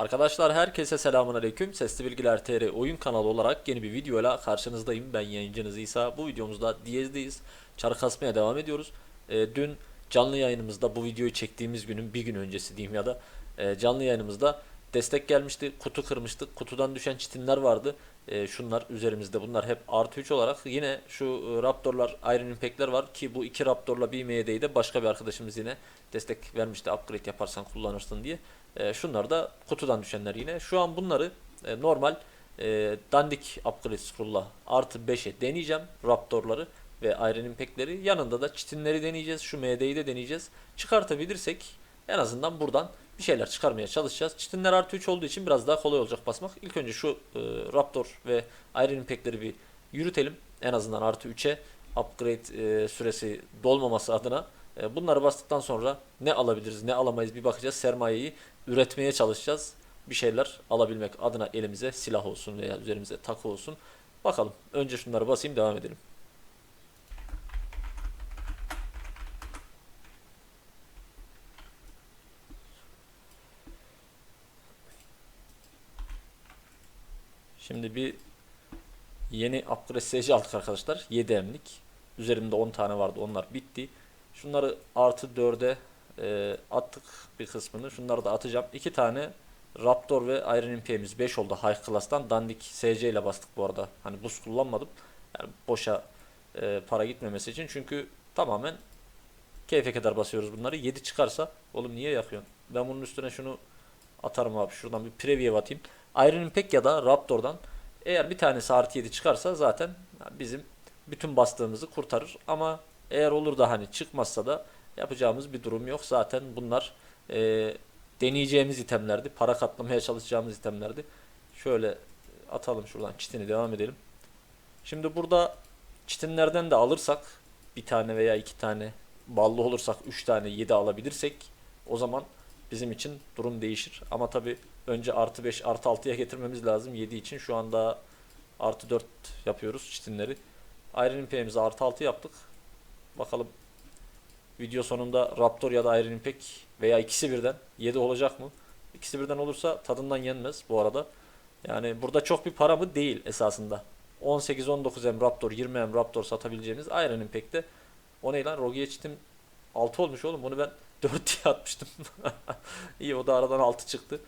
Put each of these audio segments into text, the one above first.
Arkadaşlar herkese selamun aleyküm. Sesli Bilgiler TR oyun kanalı olarak yeni bir videoyla karşınızdayım. Ben yayıncınız İsa. Bu videomuzda Diyez'deyiz. Çarı kasmaya devam ediyoruz. Ee, dün canlı yayınımızda bu videoyu çektiğimiz günün bir gün öncesi diyeyim ya da e, canlı yayınımızda destek gelmişti. Kutu kırmıştık. Kutudan düşen çitinler vardı. E, şunlar üzerimizde bunlar hep artı 3 olarak. Yine şu e, Raptor'lar Iron Impact'ler var ki bu iki Raptor'la bir MD'yi de başka bir arkadaşımız yine destek vermişti. Upgrade yaparsan kullanırsın diye. E, şunlar da kutudan düşenler yine. Şu an bunları e, normal e, dandik upgrade scroll'la artı 5'e deneyeceğim Raptor'ları ve Iron Impact'leri. Yanında da çitinleri deneyeceğiz. Şu MD'yi de deneyeceğiz. Çıkartabilirsek en azından buradan bir şeyler çıkarmaya çalışacağız. Çitinler artı 3 olduğu için biraz daha kolay olacak basmak. İlk önce şu e, Raptor ve Iron Impact'leri bir yürütelim. En azından artı 3'e upgrade e, süresi dolmaması adına. E, bunları bastıktan sonra ne alabiliriz ne alamayız bir bakacağız. Sermayeyi üretmeye çalışacağız. Bir şeyler alabilmek adına elimize silah olsun veya üzerimize takı olsun. Bakalım. Önce şunları basayım devam edelim. Şimdi bir yeni upgrade SC aldık arkadaşlar. 7 emlik. Üzerimde 10 tane vardı. Onlar bitti. Şunları artı 4'e e, attık bir kısmını. Şunları da atacağım. 2 tane Raptor ve Iron Impey'imiz 5 oldu High Class'tan. Dandik SC ile bastık bu arada. Hani buz kullanmadım. Yani boşa e, para gitmemesi için. Çünkü tamamen keyfe kadar basıyoruz bunları. 7 çıkarsa oğlum niye yakıyorsun? Ben bunun üstüne şunu atarım abi. Şuradan bir preview atayım. Iron Impact ya da Raptor'dan eğer bir tanesi artı 7 çıkarsa zaten bizim bütün bastığımızı kurtarır. Ama eğer olur da hani çıkmazsa da yapacağımız bir durum yok. Zaten bunlar e, deneyeceğimiz itemlerdi. Para katlamaya çalışacağımız itemlerdi. Şöyle atalım şuradan çitini devam edelim. Şimdi burada çitinlerden de alırsak bir tane veya iki tane ballı olursak 3 tane 7 alabilirsek o zaman bizim için durum değişir. Ama tabi önce artı 5 artı 6'ya getirmemiz lazım 7 için. Şu anda artı 4 yapıyoruz çitinleri. Iron Impact'imizi artı 6 yaptık. Bakalım video sonunda Raptor ya da Iron Impact veya ikisi birden 7 olacak mı? İkisi birden olursa tadından yenmez bu arada. Yani burada çok bir para mı değil esasında. 18-19 M Raptor 20 M Raptor satabileceğimiz Iron Impact'te o ne lan? Rogier çitim 6 olmuş oğlum. Bunu ben 4 diye atmıştım. İyi o da aradan 6 çıktı.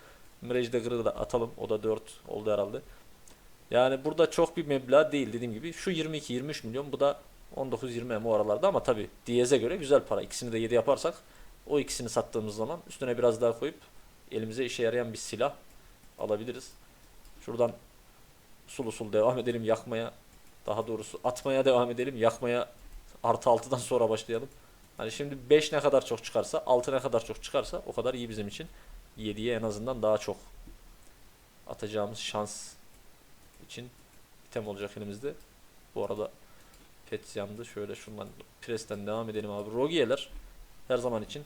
Mirage Dagger'ı da atalım. O da 4 oldu herhalde. Yani burada çok bir meblağ değil dediğim gibi. Şu 22-23 milyon bu da 19-20 M o aralarda ama tabi Diyez'e göre güzel para. İkisini de 7 yaparsak o ikisini sattığımız zaman üstüne biraz daha koyup elimize işe yarayan bir silah alabiliriz. Şuradan sulu sulu devam edelim yakmaya. Daha doğrusu atmaya devam edelim. Yakmaya artı 6'dan sonra başlayalım. Hani şimdi 5 ne kadar çok çıkarsa 6 ne kadar çok çıkarsa o kadar iyi bizim için. 7'ye en azından daha çok atacağımız şans için item olacak elimizde. Bu arada pet yandı. Şöyle şundan presten devam edelim abi. Rogier'ler her zaman için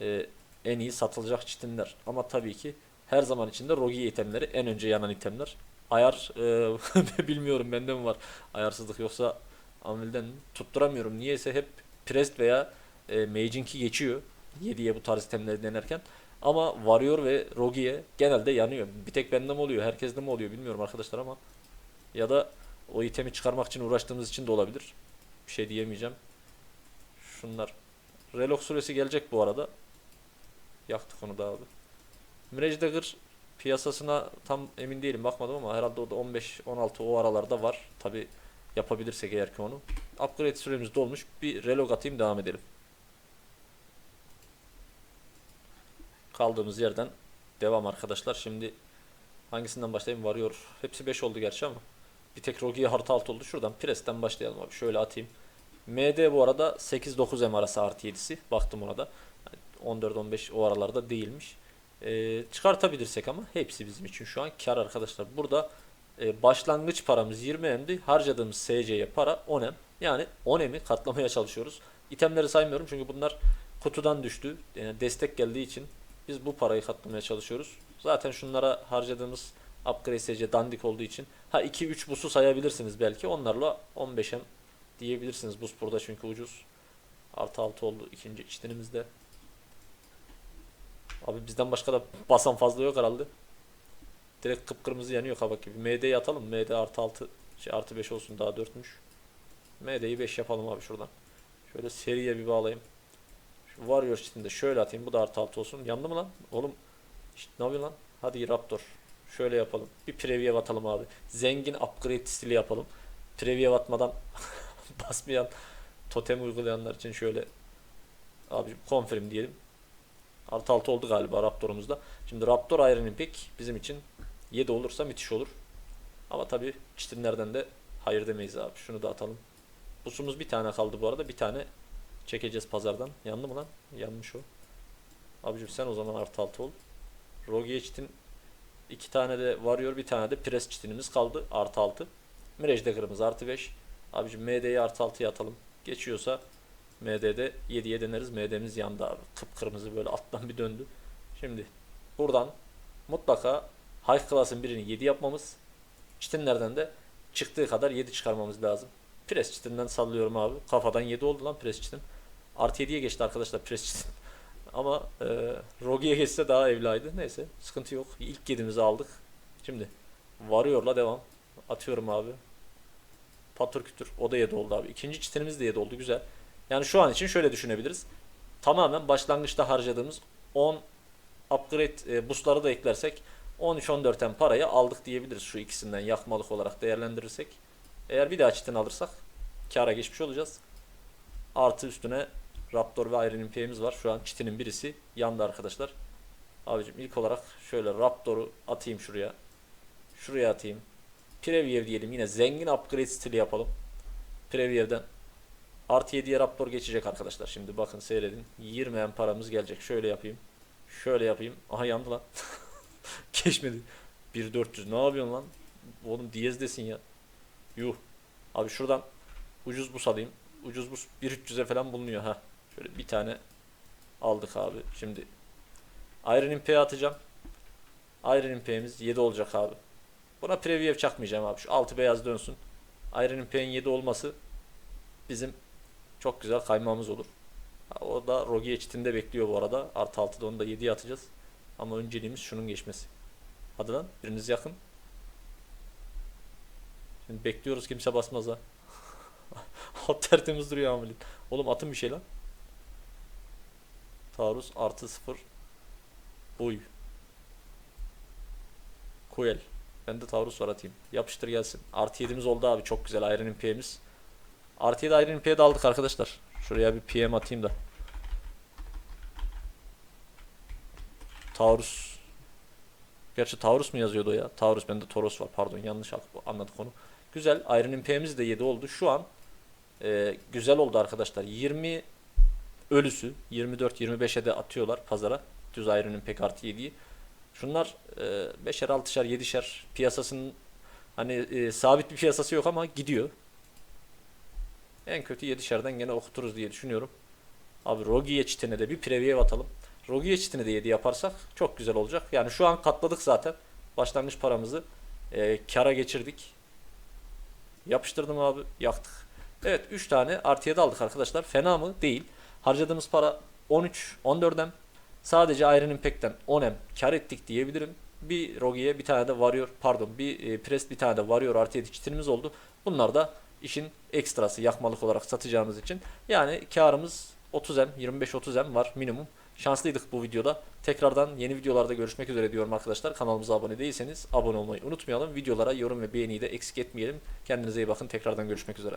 e, en iyi satılacak çitinler. Ama tabii ki her zaman için de Rogier itemleri en önce yanan itemler. Ayar e, bilmiyorum bende mi var ayarsızlık yoksa Amil'den tutturamıyorum. Niyeyse hep Prest veya e, Mage'inki geçiyor. 7'ye bu tarz itemleri denerken. Ama Warrior ve Rogier genelde yanıyor. Bir tek bende mi oluyor, herkeste mi oluyor bilmiyorum arkadaşlar ama ya da o itemi çıkarmak için uğraştığımız için de olabilir. Bir şey diyemeyeceğim. Şunlar. Relok süresi gelecek bu arada. Yaktık onu da abi. Mirage Dagger piyasasına tam emin değilim bakmadım ama herhalde o da 15-16 o aralarda var. Tabi yapabilirsek eğer ki onu. Upgrade süremiz dolmuş. Bir relog atayım devam edelim. Kaldığımız yerden devam arkadaşlar. Şimdi hangisinden başlayayım? Varıyor. Hepsi 5 oldu gerçi ama. Bir tek Rogi'ye harita alt oldu. Şuradan Pres'ten başlayalım abi. Şöyle atayım. MD bu arada 8-9 M arası artı 7'si. Baktım ona da. Yani 14-15 o aralarda değilmiş. Ee, çıkartabilirsek ama hepsi bizim için şu an kar arkadaşlar. Burada e, başlangıç paramız 20 M'di. Harcadığımız SC'ye para 10 M. Yani 10 M'i katlamaya çalışıyoruz. İtemleri saymıyorum çünkü bunlar kutudan düştü. Yani destek geldiği için biz bu parayı katlamaya çalışıyoruz. Zaten şunlara harcadığımız upgrade SC dandik olduğu için ha 2-3 busu sayabilirsiniz belki. Onlarla 15 M diyebilirsiniz. Bus burada çünkü ucuz. Artı 6 oldu ikinci içtinimizde. Abi bizden başka da basan fazla yok herhalde. Direkt kıpkırmızı yanıyor kabak gibi. MD'yi atalım. MD artı 6 şey artı 5 olsun daha 4'müş. MD'yi 5 yapalım abi şuradan. Şöyle seriye bir bağlayayım. Şu Warrior çitinde şöyle atayım. Bu da artı 6 olsun. Yandı mı lan? Oğlum işte ne yapıyor lan? Hadi Raptor. Şöyle yapalım. Bir preview atalım abi. Zengin upgrade stili yapalım. Preview atmadan basmayan totem uygulayanlar için şöyle abi confirm diyelim. Artı 6 oldu galiba Raptor'umuzda. Şimdi Raptor Iron Impact bizim için 7 olursa müthiş olur. Ama tabi çitinlerden de hayır demeyiz abi. Şunu da atalım. Busumuz bir tane kaldı bu arada. Bir tane çekeceğiz pazardan. Yandı mı lan? Yanmış o. Abicim sen o zaman artı 6 ol. Rogier çitin iki tane de varıyor bir tane de pres çitinimiz kaldı. Artı 6. Mirage Dagger'ımız artı 5. Abicim MD'yi artı 6'ya atalım. Geçiyorsa MD'de 7'ye deneriz. MD'miz yandı abi. Kıpkırmızı böyle alttan bir döndü. Şimdi buradan mutlaka High Class'ın birini 7 yapmamız. Çitinlerden de çıktığı kadar 7 çıkarmamız lazım. Pres çitinden sallıyorum abi. Kafadan 7 oldu lan pres çitin. Artı 7'ye geçti arkadaşlar pres çitin. Ama e, Rogi'ye geçse daha evlaydı. Neyse sıkıntı yok. İlk 7'mizi aldık. Şimdi varıyorla devam. Atıyorum abi. Patır kütür. O da 7 oldu abi. İkinci çitinimiz de 7 oldu. Güzel. Yani şu an için şöyle düşünebiliriz. Tamamen başlangıçta harcadığımız 10 upgrade e, boostları da eklersek 13-14'ten parayı aldık diyebiliriz şu ikisinden yakmalık olarak değerlendirirsek. Eğer bir daha çitin alırsak kara geçmiş olacağız. Artı üstüne Raptor ve Iron Impey'imiz var. Şu an çitinin birisi yandı arkadaşlar. Abicim ilk olarak şöyle Raptor'u atayım şuraya. Şuraya atayım. Preview diyelim yine zengin upgrade stili yapalım. Preview'den Artı 7'ye Raptor geçecek arkadaşlar. Şimdi bakın seyredin. 20 en paramız gelecek. Şöyle yapayım. Şöyle yapayım. Aha yandı lan. Geçmedi. 1400 ne yapıyorsun lan? Oğlum diyez desin ya. Yuh. Abi şuradan ucuz bus alayım. Ucuz bus 1300'e falan bulunuyor ha. Şöyle bir tane aldık abi. Şimdi Iron Impey'e atacağım. Iron Impey'imiz 7 olacak abi. Buna preview çakmayacağım abi. Şu altı beyaz dönsün. Iron Impey'in 7 olması bizim çok güzel kaymağımız olur. O da Rogier çitinde bekliyor bu arada. Artı 6'da onu da 7'ye atacağız. Ama önceliğimiz şunun geçmesi. Hadi lan biriniz yakın. Şimdi bekliyoruz kimse basmaz ha. At tertemiz duruyor amelin. Oğlum atın bir şey lan. Taarruz artı 0. Buy. Kuel. Ben de taarruz var atayım. Yapıştır gelsin. Artı 7'miz oldu abi. Çok güzel Iron Impey'imiz. Artı 7 Iron Impey'e de aldık arkadaşlar. Şuraya bir PM atayım da. Taurus. Gerçi Taurus mu yazıyordu ya? Taurus bende Toros var. Pardon yanlış anladık onu. Güzel. Iron Impey'imiz de 7 oldu. Şu an e, güzel oldu arkadaşlar. 20 ölüsü 24-25'e de atıyorlar pazara. Düz Iron Impact artı 7'yi. Şunlar e, 5'er 6'şer 7'şer piyasasının hani e, sabit bir piyasası yok ama gidiyor. En kötü 7'şerden gene okuturuz diye düşünüyorum. Abi Rogier çitine de bir preview atalım. Rogier çitine de 7 yaparsak çok güzel olacak. Yani şu an katladık zaten. Başlangıç paramızı e, kara geçirdik. Yapıştırdım abi. Yaktık. Evet 3 tane artı 7 aldık arkadaşlar. Fena mı? Değil. Harcadığımız para 13, 14'em. Sadece Iron Impact'ten 10'em kar ettik diyebilirim. Bir Rogier bir tane de Warrior pardon bir e, Prest bir tane de Warrior artı 7 çitinimiz oldu. Bunlar da işin ekstrası yakmalık olarak satacağımız için. Yani karımız 30M 25-30M var minimum. Şanslıydık bu videoda. Tekrardan yeni videolarda görüşmek üzere diyorum arkadaşlar. Kanalımıza abone değilseniz abone olmayı unutmayalım. Videolara yorum ve beğeniyi de eksik etmeyelim. Kendinize iyi bakın. Tekrardan görüşmek üzere.